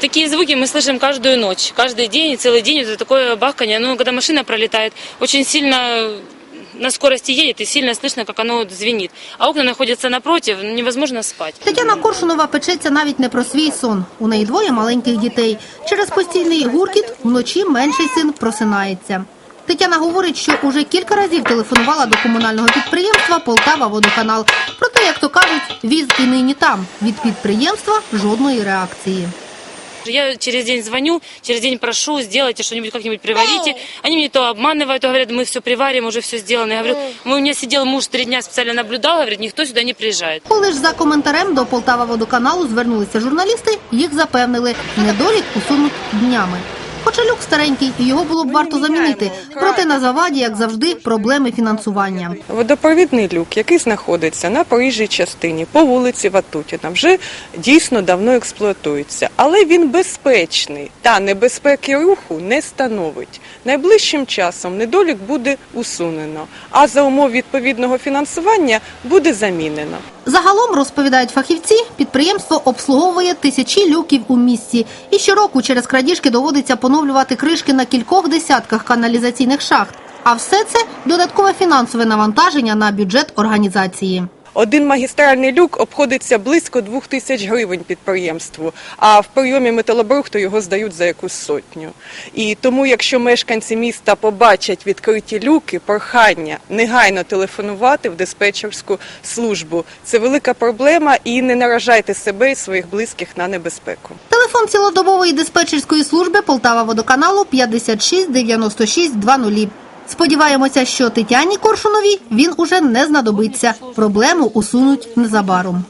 Такие звуки мы слышим каждую ночь, каждый день, целый день. Это такое бахканье. Ну, когда машина пролетает, очень сильно на скорости едет и сильно слышно, как оно вот звенит. А окна находятся напротив, невозможно спать. Тетяна Коршунова печеться навіть не про свій сон. У неї двоє маленьких дітей. Через постійний гуркіт вночі менший син просинається. Тетяна говорить, що уже кілька разів телефонувала до комунального підприємства Полтава Водоканал. Проте, як то кажуть, віз і нині там. Від підприємства жодної реакції. Я через день звоню, через день прошу, сделайте что-нибудь, как-нибудь приварите. Они мне то обманывают, то говорят, мы все приварим, уже все сделано. Я говорю, «Мы- у меня сидел муж три дня специально наблюдал, говорит, никто сюда не приезжает. Коли ж за коментарем до Полтава водоканалу звернулися журналісти, їх запевнили, недолік усунуть днями. Хоча люк старенький, і його було б варто замінити. Проте на заваді, як завжди, проблеми фінансування. Водопровідний люк, який знаходиться на проїжджій частині по вулиці Ватутіна, вже дійсно давно експлуатується, але він безпечний та небезпеки руху не становить. Найближчим часом недолік буде усунено, а за умов відповідного фінансування буде замінено. Загалом, розповідають фахівці, підприємство обслуговує тисячі люків у місті. І щороку через крадіжки доводиться поновлювати кришки на кількох десятках каналізаційних шахт. А все це додаткове фінансове навантаження на бюджет організації. Один магістральний люк обходиться близько двох тисяч гривень підприємству, а в прийомі металобрухту його здають за якусь сотню. І тому, якщо мешканці міста побачать відкриті люки, прохання негайно телефонувати в диспетчерську службу. Це велика проблема, і не наражайте себе і своїх близьких на небезпеку. Телефон цілодобової диспетчерської служби Полтава водоканалу 56 96 20. Сподіваємося, що Тетяні Коршуновій він уже не знадобиться. Проблему усунуть незабаром.